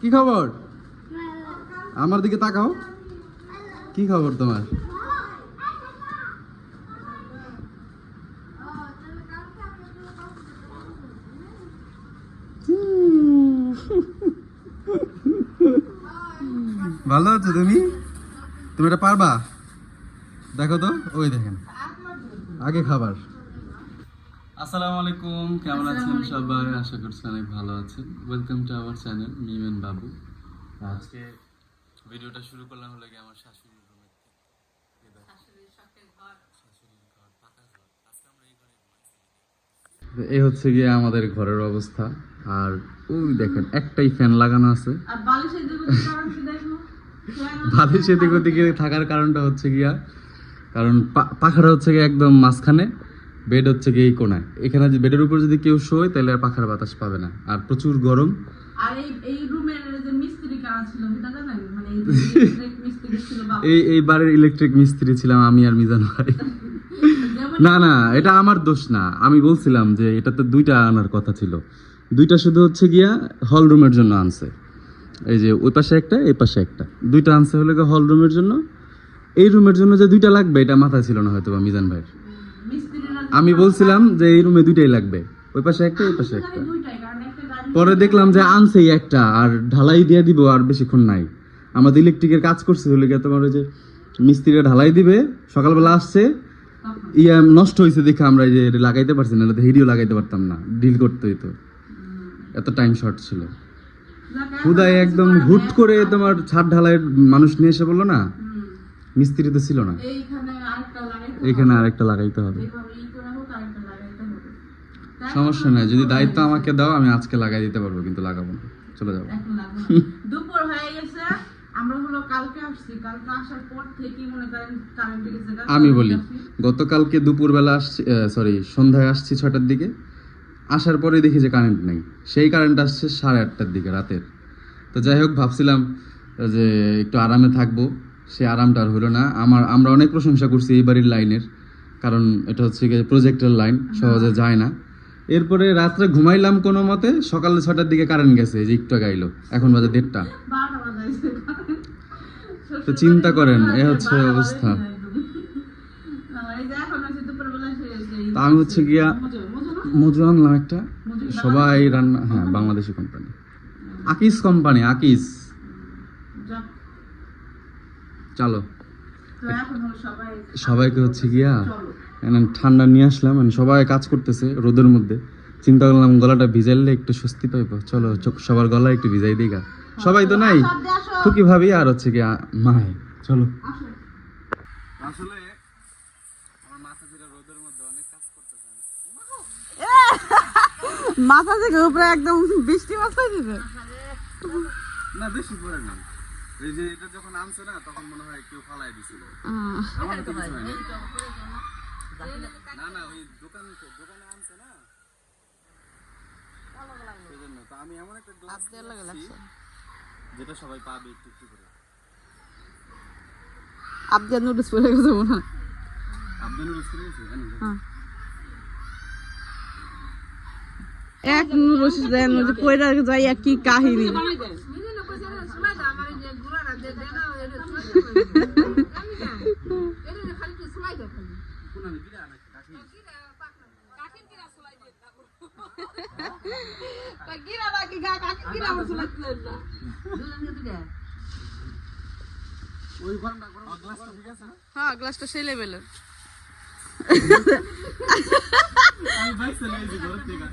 কি খবর? আমার দিকে তাকাও। কি খবর তোমার? ভালো আছো তুমি? তুমি এটা পারবা? দেখো তো ওই দেখেন। আগে খাবার। আসসালামু আলাইকুম কেমন আছেন সবাই? আশা করছি অনেক ভালো আছেন। Welcome to our channel Mimen Babu আজকে ভিডিওটা শুরু করলাম হলো গিয়ে আমার শাশুড়ির রুমের এই হচ্ছে গিয়ে আমাদের ঘরের অবস্থা। আর ওই দেখেন একটাই ফ্যান লাগানো আছে। আর বালিশের দিকে কারণ কি দেখো বাঁধের সেদিক ওদিকে থাকার কারণটা হচ্ছে গিয়া কারণ পাখাটা হচ্ছে গিয়ে একদম মাঝখানে। বেড হচ্ছে গিয়ে এই কোনায়। এখানে যে বেডের উপর যদি কেউ শোয় তাহলে আর পাখার বাতাস পাবে না। আর প্রচুর গরম। আর এই এই রুমের যে মিস্ত্রি কারা ছিল সেটা জানেন? মানে এই মিস্ত্রি ছিল এই এই বাড়ির ইলেকট্রিক মিস্ত্রি ছিলাম আমি আর মিজান ভাই। না না এটা আমার দোষ না। আমি বলছিলাম যে এটা তো দুইটা আনার কথা ছিল। দুইটা শুধু হচ্ছে গিয়া হল রুমের জন্য আনছে। এই যে ওই পাশে একটা এই পাশে একটা। দুইটা আনছে হলো হল রুমের জন্য। এই রুমের জন্য যে দুইটা লাগবে এটা মাথায় ছিল না হয়তো বা মিজান ভাইয়ের। আমি বলছিলাম যে এই রুমে দুইটাই লাগবে। ওই পাশে একটা ওই পাশে একটা। পরে দেখলাম যে আনছেই একটা আর ঢালাই দিয়ে দিব আর বেশিক্ষণ নাই। আমাদের ইলেকট্রিকের কাজ করছে হলে গিয়ে তোমার ওই যে মিস্ত্রিরা ঢালাই দিবে সকালবেলা আসছে ইয়া নষ্ট হয়েছে দেখে আমরা এই যে লাগাইতে পারছি না হিডিও লাগাইতে পারতাম না ডিল করতে হইতো। এত টাইম শর্ট ছিল। খুদাই একদম হুট করে তোমার ছাদ ঢালাইয়ের মানুষ নিয়ে এসে বলল না মিস্ত্রি তো ছিল না। এখানে আরেকটা লাগাইতে হবে এইভাবে ই করে হোক আরেকটা লাগাইতে হবে তাই সমস্যা নাই যদি দায়িত্ব আমাকে দাও আমি আজকে লাগাই দিতে পারব কিন্তু লাগাবো না। চলে যাব। দুপুর হয়ে গেছে আমরা হলো কালকে আসছি। কালকে আসার পর থেকেই মনে করেন কারেন্ট গেছে। আমি বলি গতকালকে দুপুরবেলা আসছি সরি সন্ধ্যায় আসছি ছটার দিকে। আসার পরে দেখি যে কারেন্ট নেই। সেই কারেন্ট আসছে সাড়ে আটটার দিকে রাতের। তো যাই হোক ভাবছিলাম যে একটু আরামে থাকব। সে আরামটা আর হলো না। আমার আমরা অনেক প্রশংসা করছি এই বাড়ির লাইনের কারণ এটা হচ্ছে গিয়ে প্রজেক্টের লাইন সহজে যায় না। এরপরে রাত্রে ঘুমাইলাম কোনো মতে সকালে ছটার দিকে কারেন্ট গেছে যে একটু গাইলো এখন বাজে দেড়টা। তো চিন্তা করেন এ হচ্ছে অবস্থা। তা আমি হচ্ছে গিয়া মজু আনলাম একটা। সবাই রান্না হ্যাঁ বাংলাদেশি কোম্পানি আকিস কোম্পানি আকিস। চলো। সবাইকে হচ্ছে গিয়া ঠান্ডা নিয়ে আসলাম মানে সবাই কাজ করতেছে রোদের মধ্যে। চিন্তা করলাম গলাটা ভিজাইলে একটু স্বস্তি পাইবো। চলো সবার গলা একটু ভিজাই দিগা সবাই তো নাই? খুকি ভাবি আর হচ্ছে কি মায় চলো। আসলে মাথা থেকে উপরে একদম বৃষ্টি মাথায় দিবে। না বেশি পরে না। এই যে এটা যখন আনছে না তখন মনে হয় কেউ ফালাই দিছিল। আমার তো কিছু হয়নি। না না ওই দোকান দোকানে আনছে না। সেজন্য তো আমি এমন একটা গ্লাস যেটা সবাই পাবে একটু একটু করে। আবদার নোটিস পড়ে গেছে মনে হয়। আবদানুর রসুন আছে জানেন এক রশিদ দেন যে কইরা যাইয়া কি কাহিনী ওই ঘরটা গ্লাসটা ঠিক আছে না হ্যাঁ গ্লাসটা সেই লেভেলের আমি বাইক চালাই যে ঘর থেকে।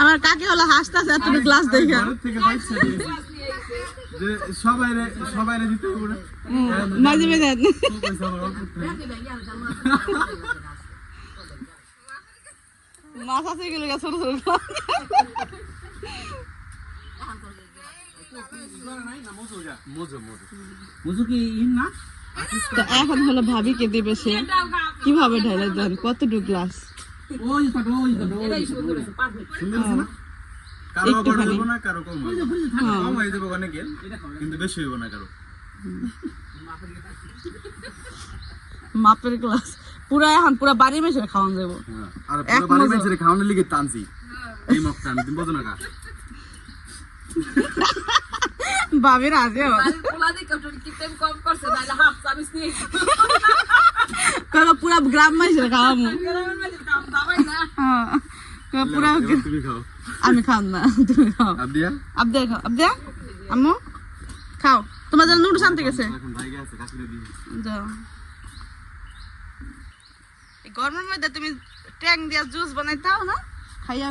আমার কাকি হলো হাসতাছে এতটুকু গ্লাস দেখে। যে সবাই সবাই দিতে হবে মাঝে মাঝে গেলে ছোট ছোট এখন হলো ভাবিকে দেবে সে। কীভাবে ঢেলে দেন? কতটুকু গ্লাস ওই ওই সুন্দর আছে না কারও কারও কম কম হয়ে যাবে অনেকে কিন্তু বেশি হইব না কারও। মাপের গ্লাস। পুরা এখন পুরা বাড়ি মেশে খাওয়ান যাব হ্যাঁ, আর পুরো বাড়ি। মেয়েছে খাওয়ানোর লিগে টানছি। এই মগটা আমি তুমি বোঝো না কা ভাবির আছে কবে পুরা গ্রাম মাইছে খাওয়ামু। হ্যাঁ। পুরা তুমি খাও। আমি খাও না তুমি খাও। আবদিয়া? আবদে খাও। আবদে আম্মু? খাও। তোমার জন্য নুডলস আনতে গেছে। যাও। এই গরমের মধ্যে তুমি ট্যাং দিয়া জুস বানাইতাও না? খাইয়া।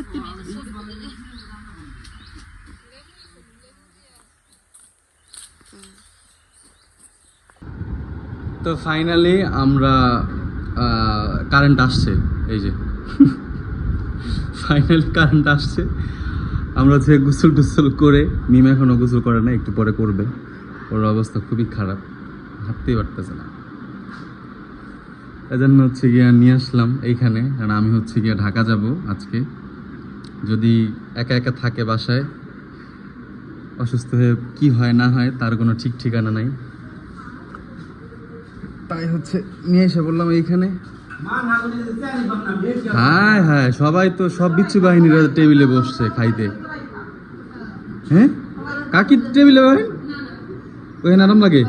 তো ফাইনালি আমরা কারেন্ট আসছে এই যে। ফাইনালি কারেন্ট আসছে। আমরা হচ্ছে গোসল টুসল করে, মিম এখনও গোসল করে না একটু পরে করবে। ওর অবস্থা খুবই খারাপ, হাঁটতেই পারতেছে না। এজন্য হচ্ছে গিয়া নিয়ে আসলাম এইখানে কারণ আমি হচ্ছে গিয়া ঢাকা যাব আজকে। যদি একা একা থাকে বাসায়, অসুস্থ হয়ে কি হয় না হয়, তার কোনো ঠিক ঠিকানা নাই। তাই হচ্ছে নিয়ে এসে বললাম এইখানে। হ্যাঁ হ্যাঁ সবাই তো সব বিচ্ছু বাহিনীরা টেবিলে বসছে খাইতে। হ্যাঁ? কাকি টেবিলে বসেন ওখানে আরাম লাগে।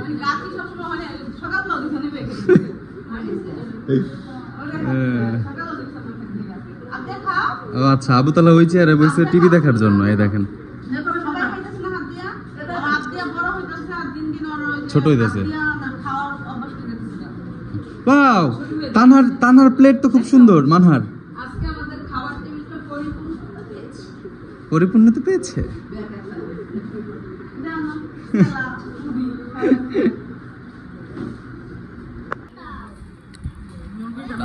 ও আচ্ছা আবু তালা ওই চেয়ারে বসে টিভি দেখার জন্য এই দেখেন। ছোট হইতাছে। বাও তানহার তানহার প্লেট তো খুব সুন্দর মানহার। আজকে আমাদের খাবার টেবিলটা পরিপূর্ণ পরিপূর্ণতা পেয়েছে?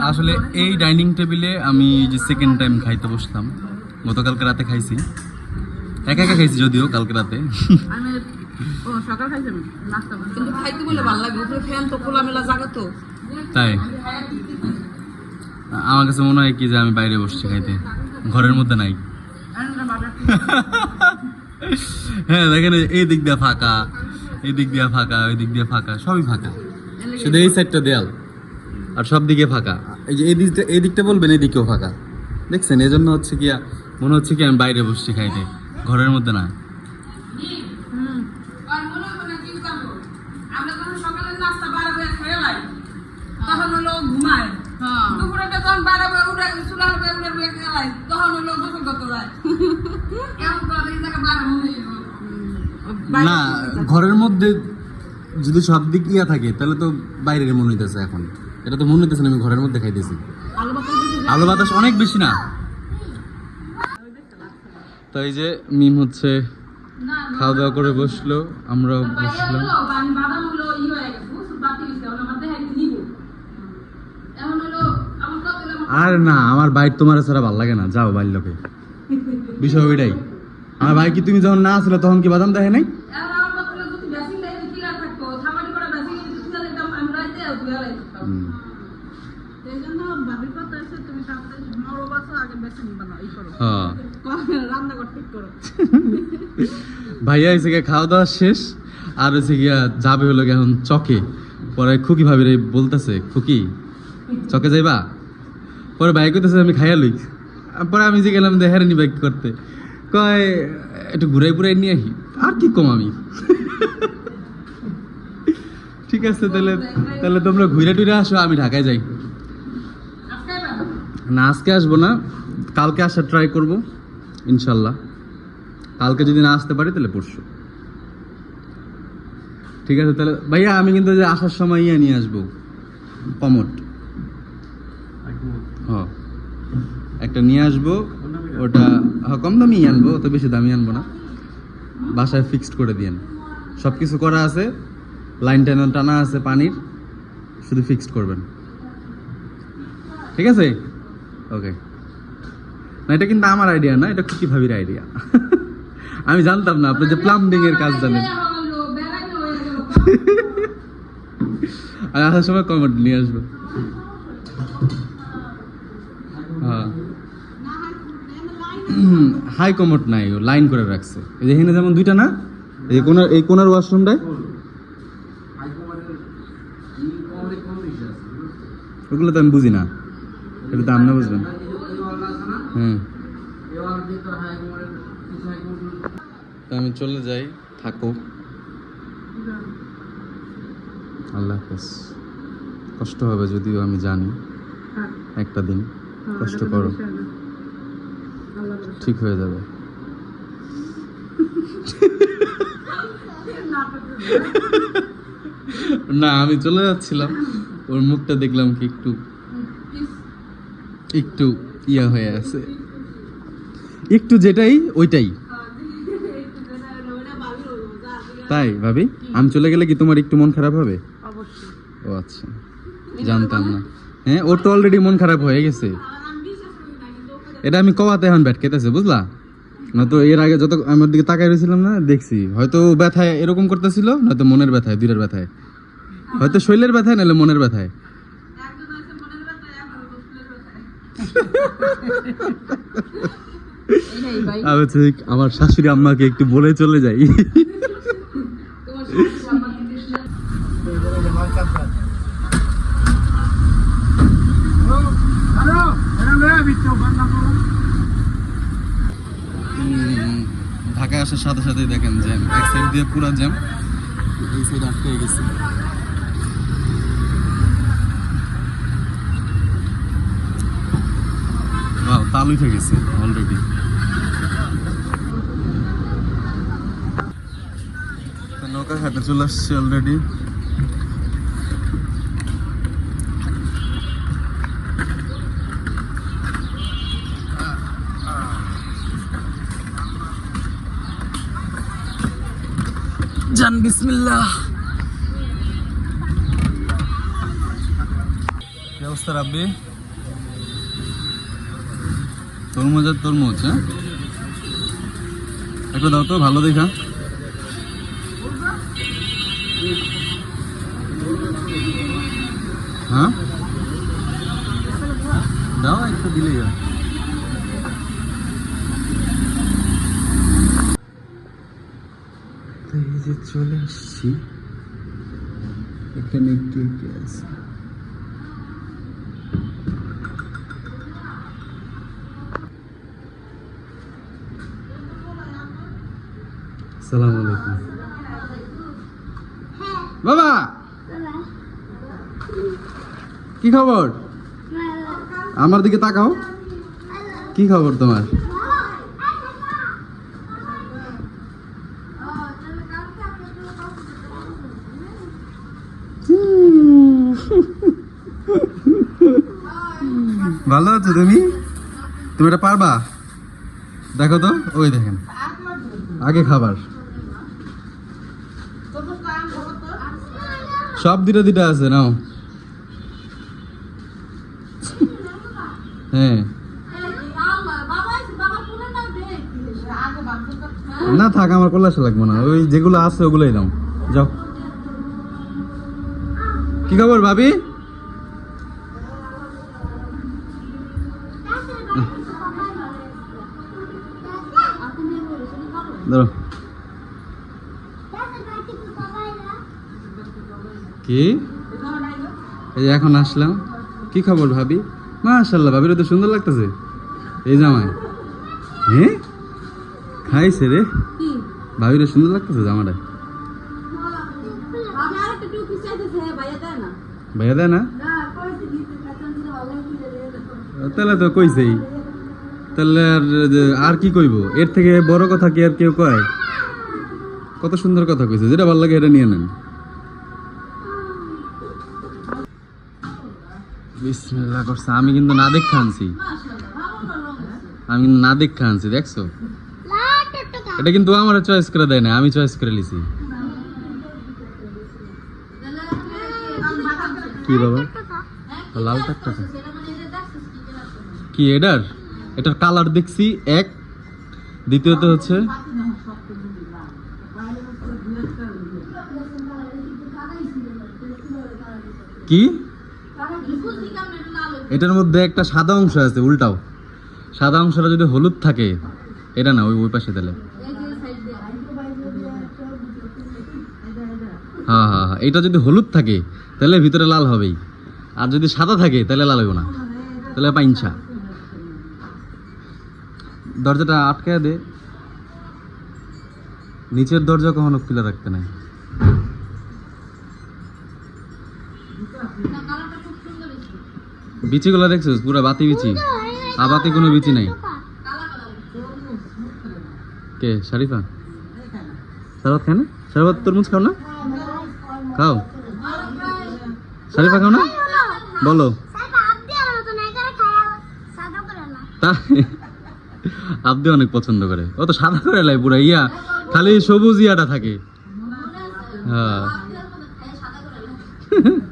আসলে এই ডাইনিং টেবিলে আমি যে সেকেন্ড টাইম খাইতে বসলাম গতকালকে রাতে খাইছি। একা একা খাইছি যদিও কালকে রাতে। সকাল খাইছি নাস্তা কিন্তু খাইতে বলে ভালো লাগে ফ্যান তো খোলামেলা জায়গা তো। তাই? আমার কাছে মনে হয় কি যে আমি বাইরে বসছি খাইতে। ঘরের মধ্যে নাই। হ্যাঁ দেখেন এই দিক দিয়ে ফাঁকা। এই দিক দিয়ে ফাঁকা, ওই দিক দিয়ে ফাঁকা, সবই ফাঁকা। শুধু এই সাইডটা দেয়াল, আর সব দিকে ফাঁকা। এই যে এই দিকটা এই দিকটা বলবেন, এই দিকেও ফাঁকা। দেখছেন? এই জন্য হচ্ছে কি মনে হচ্ছে কি আমি বাইরে বসছি খাইতে। ঘরের মধ্যে না আর মনে হয় না কি করব আমরা যখন সকালের নাস্তা বারো বয়ে খেয়ে লাই তখন হলো ঘুমায় হ্যাঁ দুপুরে যখন বারো বয়ে উঠে চুলার বয়ে উঠে বয়ে খেয়ে লাই তখন হলো গোসল করতে যায় এমন করে দেখি তাকে বারো হয়ে গেল না ঘরের মধ্যে যদি সব দিক ইয়া থাকে তাহলে তো বাইরের মনে হইতেছে এখন। এটা তো মনে হইতেছে না আমি ঘরের মধ্যে খাইতেছি। আলু বাতাস অনেক বেশি না? তাই যে মিম হচ্ছে খাওয়া দাওয়া করে বসল বসলাম। আমার আমার আর না আমার বাইক তোমার ছাড়া ভালো লাগে না। যাও বাল্যকে বিষয় ওইটাই। আমার ভাই কি তুমি যখন না আসলে তখন কি বাদাম দেখে নাই? হ্যাঁ। ভাইয়া এসে গিয়ে খাওয়া দাওয়া শেষ আর হচ্ছে গিয়া যাবে হলো এখন চকে। পরে খুকি ভাবি রে বলতেছে খুকি চকে যাইবা? পরে বাইক করতেছে আমি খাইয়া লই। পরে আমি যে গেলাম দেখারে নি বাইক করতে, কয়, একটু ঘুরাই পুরাই নিয়ে আহি। আর কি কম আমি? ঠিক আছে, তাহলে তাহলে তোমরা ঘুরে টুরে আসো, আমি ঢাকায় যাই। না, আজকে আসব না, কালকে আসার ট্রাই করব, ইনশাল্লাহ। কালকে যদি না আসতে পারি, তাহলে পরশু। ঠিক আছে, তাহলে, ভাইয়া, আমি কিন্তু যে আসার সময় ইয়ে নিয়ে আসব কমট একটা নিয়ে আসব, ওটা হ্যাঁ কম দামি আনব, অত বেশি দামি আনব না। বাসায় ফিক্সড করে দিয়েন। সব কিছু করা আছে লাইন টাইন টানা আছে পানির, শুধু ফিক্সড করবেন। ঠিক আছে? ওকে না, এটা কিন্তু আমার আইডিয়া না, এটা খুকি ভাবির আইডিয়া আমি জানতাম না, আপনি যে প্লাম্বিং এর কাজ জানেন। আর আসার সময় কমেন্ট নিয়ে আসব। হাই কমোট নাই ও লাইন করে রাখছে। এই যে এখানে যেমন দুইটা না? এই কোনার এই কোনার ওয়াশরুমটায় ওগুলো তো আমি বুঝি না। এটা তো আপনি বুঝবেন। হুম। তো আমি চলে যাই থাকো। আল্লাহ হাফেজ। কষ্ট হবে যদিও আমি জানি। একটা দিন। কষ্ট করো। ঠিক হয়ে যাবে। না আমি চলে যাচ্ছিলাম। ওর মুখটা দেখলাম কি একটু একটু ইয়া হয়ে আছে। একটু যেটাই ওইটাই। তাই ভাবি? আমি চলে গেলে কি তোমার একটু মন খারাপ হবে? ও আচ্ছা জানতাম না। হ্যাঁ ওর তো অলরেডি মন খারাপ হয়ে গেছে। এটা আমি কওয়াতে এখন ব্যাট খেতেছে বুঝলা না তো এর আগে যত আমার দিকে তাকাই রয়েছিলাম না দেখছি হয়তো ব্যথায় এরকম করতেছিল নয়তো মনের ব্যথায় দুইটার ব্যথায় হয়তো শৈলের ব্যথায় নাহলে মনের ব্যথায় আমার শাশুড়ি আম্মাকে একটু বলে চলে যাই আসার সাথে সাথেই দেখেন জ্যাম। এক সাইড দিয়ে পুরো জ্যাম। এই সাইড আটকে গেছে। তাল উঠে গেছে অলরেডি নৌকা ঘাটে চলে আসছে অলরেডি জান, বিসমিল্লাহ। কি অবস্থা তরমুজ আর তরমুজ হ্যাঁ? একটু দাও তো, ভালো দেখা। হ্যাঁ? দাও, একটু দিলেই হয়। তো এই যে চলে আসছি এখানে কে কে আছে। সালাম আলাইকুম। বাবা! কি খবর? আমার দিকে তাকাও। কি খবর তোমার? ভালো আছো তুমি? তুমি এটা পারবা? দেখো তো, ওই দেখেন। আগে খাবার। সব দুটা দুটা আছে, নাও। হ্যাঁ। না থাক, আমার কল্যাশ লাগবো না। ওই যেগুলো আছে ওগুলোই দাও। যাও। কি খবর, ভাবি? ধরো কি? এই এখন আসলাম। কি খবর ভাবি? মাশাল্লাহ ভাবির তো সুন্দর লাগতেছে। এই জামাই। হ্যাঁ খাইছে রে। ভাবির সুন্দর লাগতেছে জামাটা। ভাইয়া দেয় না। তাহলে তো কইছেই। তাহলে আর আর কি কইব? এর থেকে বড় কথা কি আর কেউ কয়? কত সুন্দর কথা কইছে, যেটা ভালো লাগে এটা নিয়ে নেন। বিসমিল্লাহ করছে, আমি কিন্তু না দেখে আনছি। আমি কিন্তু না দেখে আনছি, দেখছ? এটা কিন্তু আমার চয়েস করে দেয় না আমি চয়েস করে লিছি। কি বাবা? লাল টাকটা কি, এটার? এটার কালার দেখছি, এক। দ্বিতীয়ত হচ্ছে কি? এটার মধ্যে একটা সাদা অংশ আছে, উল্টাও। সাদা অংশটা যদি হলুদ থাকে, এটা না, ওই ওই পাশে তাহলে। হ্যাঁ হ্যাঁ হ্যাঁ এটা যদি হলুদ থাকে, তাহলে ভিতরে লাল হবেই। আর যদি সাদা থাকে, তাহলে লাল হবে না। তাহলে পাইনছা দরজাটা আটকে দে। নিচের দরজা কখনো খুলে রাখতে নাই। বিচিগুলো দেখছিস? পুরো বাতি বিচি। আর বাতি কোনো বিচি নাই। কে? শারিফা? শরবত খায় না? শরবত তরমুজ খাও না? খাও। শারিফা খাও না? বলো। তা আব্দি অনেক পছন্দ করে। ও তো সাদা করে লাই পুরা ইয়া খালি সবুজ ইয়াটা থাকে। হ্যাঁ।